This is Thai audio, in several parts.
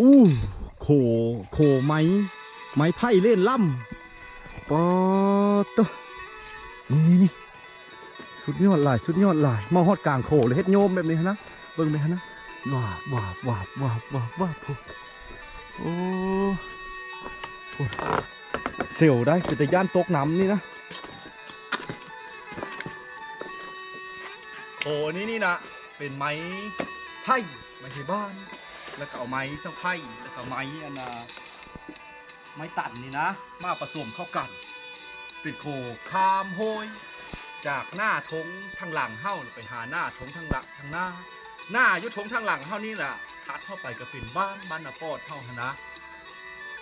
อู้โขโขไม้ ไม้ไผ่เล่นล่ำปอตะนี่นี่นี่สุดยอดหลายสุดยอดหลายมาฮอดกลางโขเลยเฮ็ดโยมแบบนี้นะเบิ่งไหมฮะนะวาบวาบวาบวาบวาบวาบโอ้โอ้เซลได้เป็นแต่ย่านตกน้ำนี่นะโอ้นี่นี่นะเป็นไม้ไผ่ไม้ที่บ้าน แล้วก็เอาไม้เสังไผ่แล้วก็ไม้อันน่ะไม้ตันนี่นะ มาผสมเข้ากัน เป็นโคคามโฮยจากหน้าทงทางหลังเฮ้าไปหาหน้าทงทางหลังทางหน้า หน้ายุทงทางหลังเฮ้านี่แหละทัดเข้าไปก็เป็นบ้านบ้านนาปอดเท่าหนนะ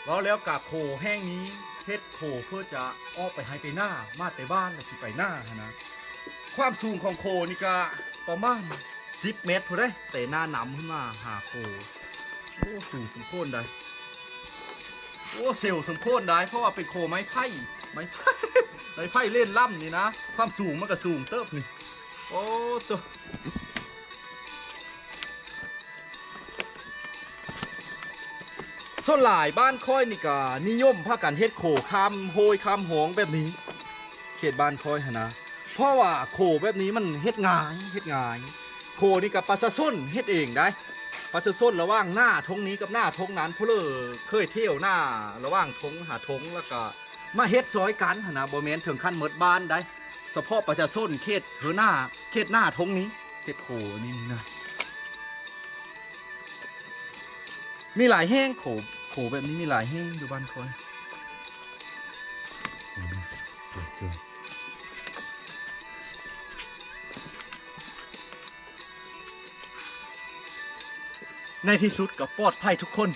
แล้วแล้วกับโคแห้งนี้เฮ็ดโคเพื่อจะออกไปให้ไปหน้ามาแต่บ้านแล้วสิไปหน้าหั้นนะความสูงของโคนี่ก็ประมาณ10 เมตรพอได้แต่หน้าหนำขึ้นมาหาโค โอ้สูงสมโคนได้ โอ้เซลสมโคนได้เพราะว่าเป็นโคไม้ไผ่ไม้ไผ่ไม้ไผ่เล่นล่ำนี่นะ ความสูงมันก็สูงเติบนี่ โอ้ตัวส่วนหลายบ้านค่อยนี่ก็นิยมพากันเฮ็ดโขคำโฮยคำหงแบบนี้ เขตบ้านค่อยหนนะเพราะว่าโคแบบนี้มันเฮ็ดง่ายเฮ็ดง่ายโคนี่กับปลาสะส้นเฮ็ดเองได้ ปัจจุบันระหว่างหน้าทงนี้กับหน้าทงนั้นผู้เลอเคยเที่ยวหน้าระหว่างทงหาทงแล้วก็มาเฮ็ดซอยกันนะบ่แมนถึงขั้นเมิดบ้านได้เฉพาะปลาสะส้นเขตเธอหน้าเขตหน้าทงนี้เขตโขนี่นะมีหลายแห้งโขโขแบบนี้มีหลายแห้งอยู่บ้านคอย ในที่สุดก็ปลอดภัยทุกคน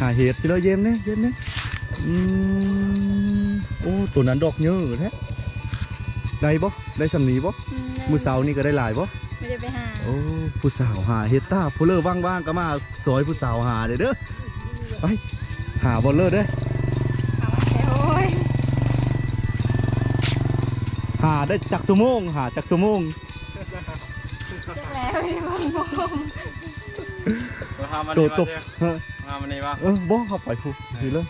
หาเห็ดที่เราเย็นเนี่ยเย็นเนี่ยอืมโอ้ตัวนั้นดอกเยอะแท้ได้บ่ได้สำนีบ่มือเสาร์นี่ก็ได้หลายบ่ไม่ได้ไปหาโอ้ผู้สาวหาเห็ดตาผู้เลอว่างๆก็มาสอยผู้สาวหาเด้อเด้อไปหาบอลเลอร์เด้อ หาได้จักสมงหาจักสมงจักแล้วไม่ได้บังบงมามันตัวนี่ตมาบเที่ยวเออมามันนี่ปะเออบ่เข้าไปผู้ดีเลย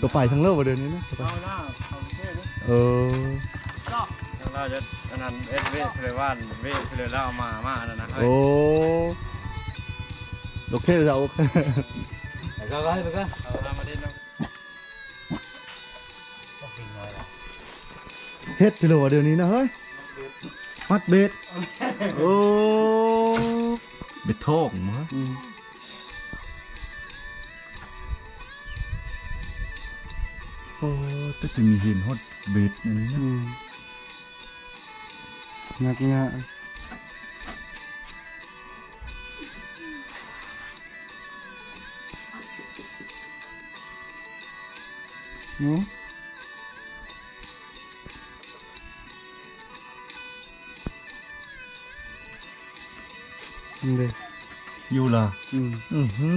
ตัวไปทั้งเลิกว่าเดือนนี้นะตัวไปเอาหน้าเอาเท่ดิเออแล้วเราจะอันนั้นเอสเวสเลยว่านเวสเลยแล้วเอามามาอันนั้นนะเฮ้ยโอ้โอเคเราโอเคแล้วก็ให้ไปก็เอาหน้ามาดิน แล้วเฮ็ดกิโลเดี๋ยวนี้นะเฮ้ยมัดเบ็ดโอ้เบ็ดทองมั้งโอ้แต่จะมีเห็นฮอดเบ็ดอันนี้นะงักงะโอ้นี่ เลยอยู่ล่ะอืมอือหื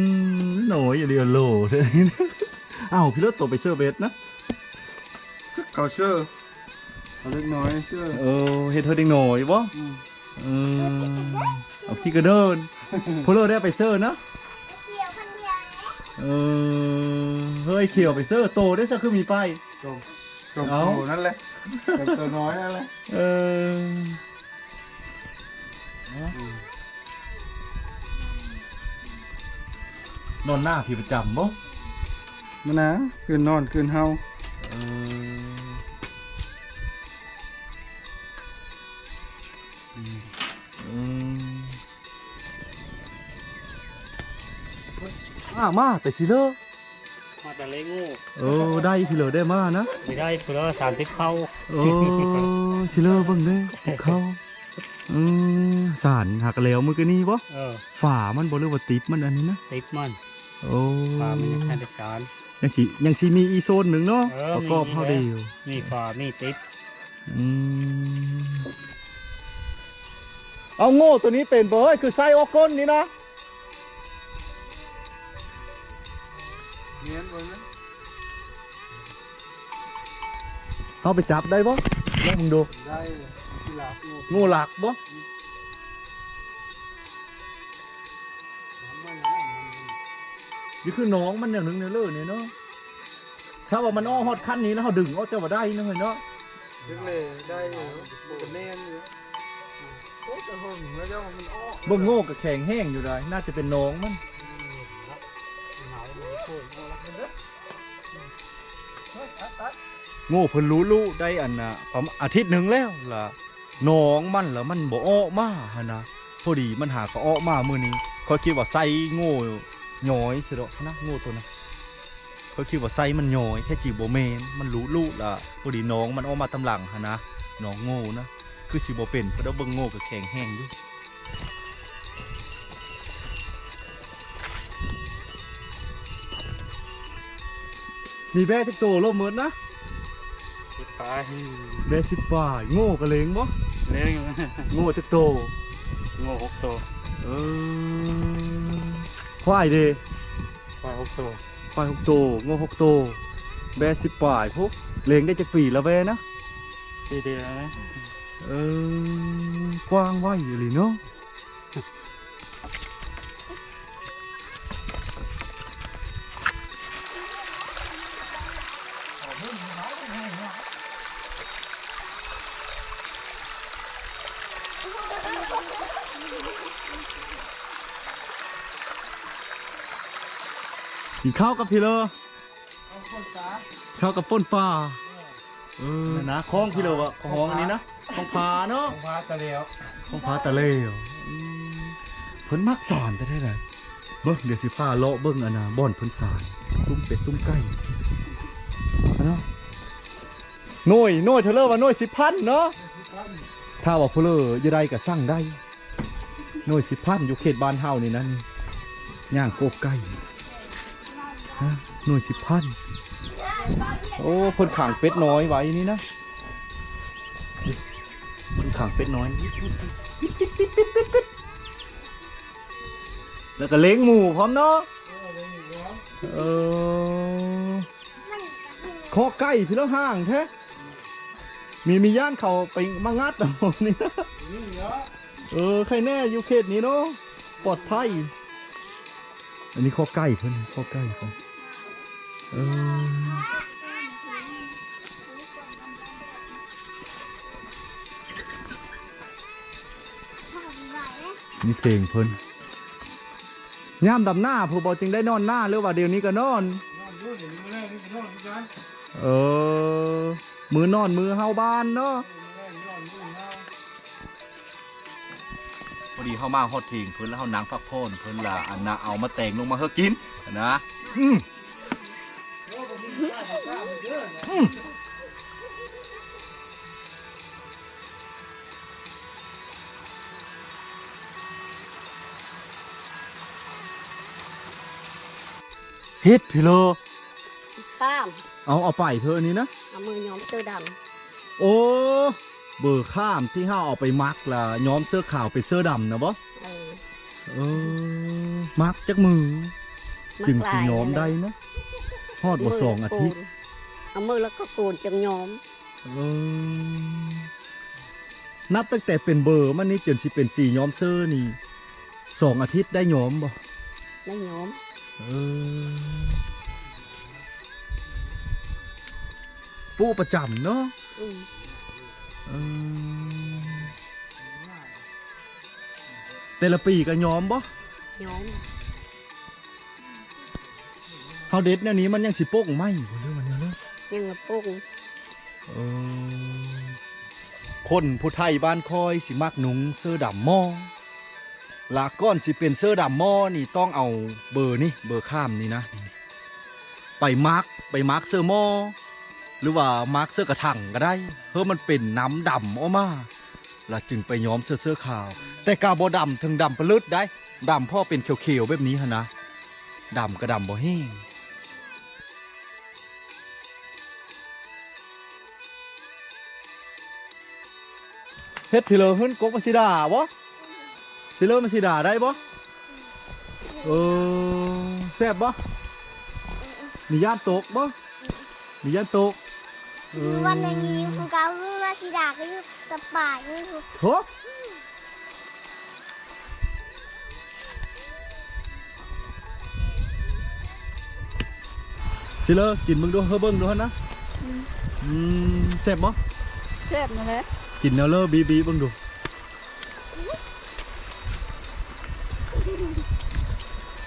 อหน่อยอย่าเรียนโลเลยนะอ้าวพี่รถตกไปเชื่อเบ็ดนะเกาเชื่อเอาเล็กน้อยเชื่อเออเฮ็ดเธอเด็กหน่อยบ่อืมเออเอาขี้กระเดินพวกเราได้ไปเซอร์นะเกี่ยวคนเดียวเออเฮ้ยเขียวไปเซอร์โตได้สักคือมีป้ายจบจบเอาโตนั่นแหละแต่ตัวน้อยนั่นแหละเออ นอนหน้าพี่ประจำบ่มันนะคืนนอนคืนเฮาเอออืมอ่ามาแต่สิเลอมาแต่เล้งูเออได้พี่เหลอได้มานะไม่ได้เพื่อสามทิศเข้าโอ้สิเลอเบิ่งเด้เขาอืมสารหักแล้วมือกันนี่บ่เออฝามันบ่หรือว่าติบมันอันนี้นะติดมัน โอ้ปลามันยังแค่ได้สารยังสิยังสิมีอีโซนหนึ่งเนาะเออประกอบมีเท่าเดียวมีฝามีติดอืมเอาโง่ตัวนี้เป็นเบอร์คือไส้ออกก้นนี่นะเนียนบนนะเอาไปจับได้บ่ลองมึงดูได้เลยกิโลหลักงูห นี่คือน้องมันอย่างหนึงเนี่ยเลยเนี่ยเนาะถ้าว่ามันอ้อฮอดขั้นนี้แล้วเขาดึงเอาจะว่าได้เนาะเฮ้ยเนาะเล็กเลยได้อยู่เป็นแน่นอยู่โอ้แต่หึงแล้วเจ้ามันอ้อเบิ่งโง่กับแข็งแห้งอยู่ได้น่าจะเป็นน้องมันหนาวเลยโคตรเอาละโง่เพิ่นรู้รู้ได้อันน่ะประมาณอาทิตย์หนึ่งแล้วล่ะน้องมันแล้วมันบ่ออกมาหั่นนะพอดีมันหาก็ออกมามื้อนี้เขาคิดว่าไส้โง่ ย้อยใช่ดอกนะโง่ตัวนั้นเขาคิดว่าไส้มันย้อยแท้จริงบ่แม่นมันรู้รู้ล่ะพอดีน้องมันออกมาตำหลังหั่นนะน้องโง่นะคือสิบ่เป็นเพราะว่าเบิ่งโง่กับแข็งแห้งอยู่มีแบ่จักโตโลมหมดนะติดไปแบ่10บาทโง่กะเลงบ่เลี้ยงโง่จักโตโง่หกตัวเออ ควายเด้ควายหกตัวควายหกโตโง่หกโตแบ่10บาทพวกเลงได้จักปีแล้วแบ่นะปีเดียวนะเออกว้างไว้อยู่เลยเนาะ กินข้าวกับพี่เลอข้าวกับป่นปลาเออนะคล้องพี่เลอวะของอันนี้นะของพาเนาะพาตะเลียวของพาตะเล่เหรออืมเพิ่นมักสอนได้ได้เลยเบิ่งเดี๋ยวสิพาเลาะเบิ่งอันน่ะบ่อนเพิ่นสอนตุ้มเป็ดตุ้มไก่อันเนาะหน่วยหน่วยเทเลอร์ว่าหน่วยสิบพันเนาะถ้าว่าผู้เลอจะได้ก็สั่งได้หน่วยสิบพันอยู่เขตบ้านเฮานี่นะนี่ย่างโกบไก่ฮะ หน่วยสิบพันโอ้พ่นขังเป็ดน้อยไว้นี่นะพ่นขังเป็ดน้อย แล้วก็เล้งหมูพร้อมเนาะเออคอไก่พี่แล้วห่างแท้มีมีย่านเขาไปมางัดเอานี่นะเออใครแน่อยู่เขตนี้เนาะปลอดภัย อันนี้ข้อไก่เพิ่อนข้อไก่เพิ่ออ นี่เพลงเพิ่นย่ามดำหน้าผู้บอจึงได้นอนหน้าหรือว่าเดี๋ยวนี้ก็นอนนอนด้วยอย่างนี้ไม่ได้นี่ก็นอนด้วยกันเออ มือนอนมือเฮาบ้านเนาะไม่ได้นอนด้วยนะพอดีเฮามาฮอดทิ้งเพิ่นแล้วเฮานั่งพักผ่อนเพิ่นละอันน่ะเอามาแต่งลงมาเฮากินนะอืมอืมเฮ็ดพี่โลข้าม เอาเอาไปเถอะอันนี้นะ เอามือย้อมเตอดโอ้เบอร์ข้ามที่ห้าเอาไปมักล่ะย้อมเสื้อขาวเป็นเสื้อดำนะบ่ำเออ เออมักจักมือ มัจึงกสิลาย ย้อมได้นะ ฮอดบ่สองอาทิตย์เอามือแล้วก็โกนจังย้อมเออนับตั้งแต่เป็นเบอร์มันนี่จนสิเป็นสี่ย้อมเสื้อนี่สองอาทิตย์ได้ย้อมบ่ไม่ย้อมเออผู้ประจำเนาะเออแต่ละปีก็ย้อมบ่ย้อม เฮาเด็ดแนวนี้มันยังสิโป้งไหมบ่เรื่องมันเนี่ยเนาะยังกระปุกเออคนผู้ไทยบ้านคอยสิมักหนุงเสื้อดำหม้อลาก้อนสิเป็นเสื้อดำหม้อนี่ต้องเอาเบอร์นี่เบอร์ข้ามนี่นะ ไปมาร์กไปมาร์กเสื้อหม้อหรือว่ามาร์กเสื้อกระถังก็ได้เพื่อมันเป็นน้ำดำออกมาแล้วจึงไปย้อมเสื้อเสื้อขาว แต่กาบดำถึงดำปลึดได้ดำพ่อเป็นเขียวๆแบบนี้ฮะนะดำกระดำบ่แห้ง เฮ็ดพี่เลอเฮิรนกกมันสิด่าบ่สิเลอมันสิด่าได้บ่เออแซ่บบ่มีย่านตกบ่มีย่านตกเออวันอย่างนี้คุณกาว่าสีดาก็อยู่กับป่าอยู่โถสิเลอกินมึงดูเฮ้อเบิ้งดูหั่นนะอืมแซ่บบ่ เจ็บนะเลยกินแนวเลอบีบีเบิ้งดู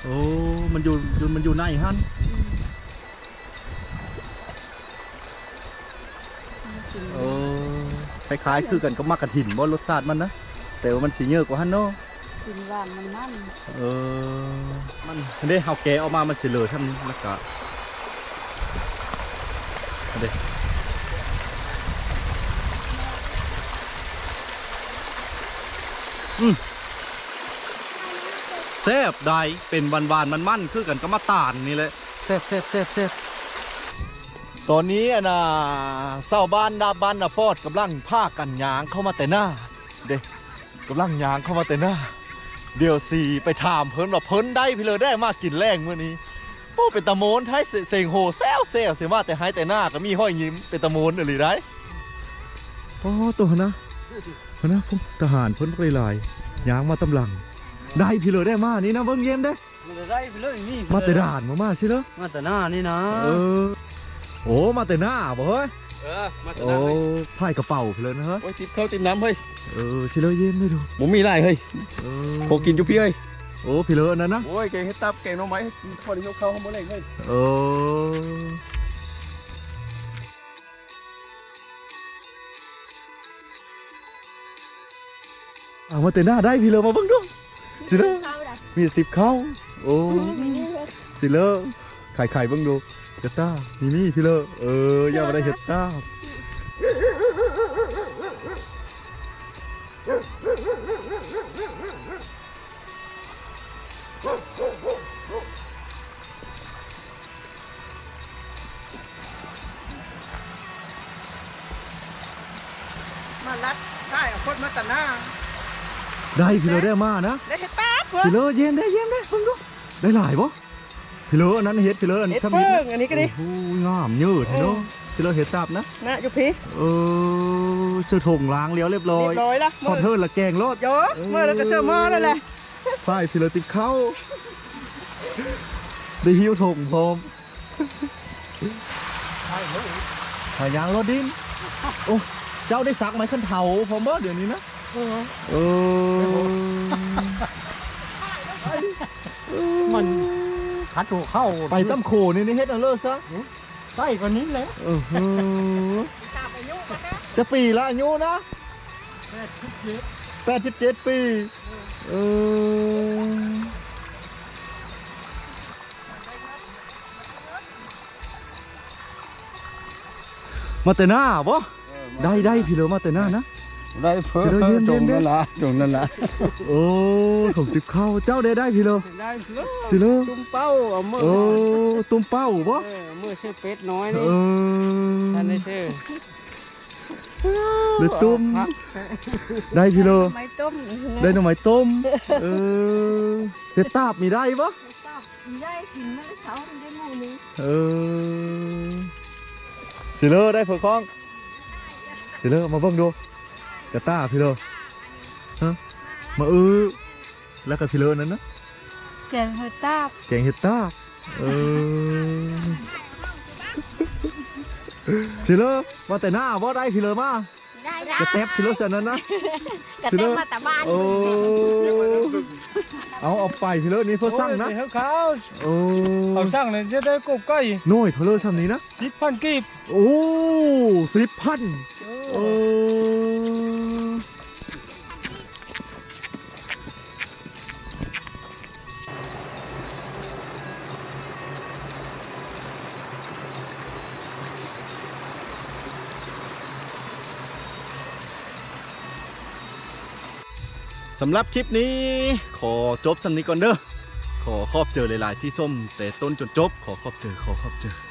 โอ้มันอยู่อยู่มันอยู่ในหั่นโอ้คล้ายๆคือกันก็มักกะถิ่นบ่รสชาติมันนะแต่ว่ามันสิเยอะกว่าหั่นเนาะกินหวานมันมันเออมันอันนี้เฮาแกะออกมามันสิเหลือท่านนี้แล้วก็อัน อืมแซ่บได้เป็นหวานๆมันๆคือกันก็มาตานนี่แหละแซ่บแซ่บแซ่บแซ่บตอนนี้อะนะเศร้าบ้านดาบ้านนะพอดกำลังพากันยางเข้ามาแต่หน้า เด็กกำลังยางเข้ามาแต่หน้า เดี๋ยวสีไปถามเพิ่นว่าเพิ่นได้พี่เลยได้มากินแรงมื้อนี้โอ้เป็นตะโมนไทยเสงโหแซวแซวเสียมาแต่หายแต่หน้าก็มีห้อยยิ้มเป็นตะโมนอะไรได้โอ้ตัวนะ พนะพวกทหารเพิ่นบ่ได้หลายยางมาตำหลัง ได้พี่เลยได้มานี่นะเบิ่งเย็นเด้มันจะได้ไปเลยนี่มาแต่ด่านมามาใช่เหรอมาแต่หน้านี่นะเออโอ้มาแต่หน้าบ่เฮ้ยเออมาแต่โอ้หน้าเฮ้ยพายกระเป๋าพี่เลยนะเฮ้ยโอ้ยติดข้าวติดน้ำเฮ้ยเออใช่เลยเย็นไม่ดูผมมีไรเฮ้ยเออพอกินจุพี่เฮ้ยโอ้พี่เลยอันนั้นนะโอ้ยแกงเฮ็ดตับแกงหน่อไม้พอได้ยกเข้าข้างบนเลยเฮ้ยเออ เอามาแต่หน้าได้พี่เลยมาเบิ่งดูสิเลอเข้าได้มีสิบเข้าโอ้ไม่ได้เลยสิเลอไข่ไข่เบิ่งดูเฮดต้ามีมี่พี่เลอเอออย่ามาได้เฮดต้า啊มาลัดได้เอาคนมาแต่หน้า ได้พี่เลอได้มานะได้เฮ็ดตาเพิ่พี่เลอเย็นได้เย็นได้เบิ่งดูได้หลายบ่พี่เลออันนั้นเฮ็ดพี่เลออันเฮ็ดทำเพิ่เฮ็งดอันนี้ก็ดิโอ้โหงามเยอะแท้เนาะสิเลอเฮ็ดทราบนะนะอยู่พี่เออเสื้อถงล้างเลี้ยวเรียบร้อเรียยบร้อยละพอเทิร์นละแกงรถโยเมื่อแล้วก็เสื้อหม้อนั่นแหละฝ่ายพิลติดเข้าได้หิ้วถงพร้อมถ่ายยางรถดินโอ้เจ้าได้ซักไหมขึ้นเถาพร้อมบ่เดี๋ยวนี้นะ เออมันคัดหัวเข้าไปตั้มโคนี่นี่เฮ็ดเอาเลิศซะใส่กว่านี้แล้วเออจะปีละอายุนะแปดสิบเจ็ดปีเออมาแต่หน้าบ่ได้ได้พี่เลอมาแต่หน้านะ ได้เพิ่มเดี๋ยวเย็นๆจงนั่นละจงนั่นละโอ้ผมติบเข้าเจ้าได้ได้พี่เลอได้เพิ่มสิเลอตุ้มเป้าเอามือโอ้ตุ้มเป้าบ่เออมือชื่อเป็ดน้อยเอนี่อท่านได้ชื่อเดือตุ้มได้พี่เลอไม่ต้มได้หน่อไม้ต้มเออเต็ดตาบมีได้ปะได้กินไม่ได้เช้าได้หมูนี้เออสิเลอได้เผือกข้องสิเลอมาเบิ่งดู กระต้าพี่เลอฮะมาเออแล้วก็พี่เลอนั้นนะแกงเฮต้าแกงเห็ดตาบเออสิเลอมาแต่หน้าบ่ได้พี่เลอมาได้ได้กระแทบพี่เลอเสร็จนั้นนะกระเต็มมาแต่บ้านโอ้เอาเอาไปพี่เลอนี่เพื่อสั่งนะโอ้ยเดี๋ยวเขาโอ้เอาสั่งเลยจะได้กบไก่น้อยเท่าเลอซ้ำนี้นะสิบพันกีบโอ้สิบพันโอ้ สำหรับคลิปนี้ขอจบสำนี้ก่อนเด้อขอขอบเจอหลาย ๆ ที่ส้มแต่ต้นจนจบ ขอขอบเจอขอขอบเจอ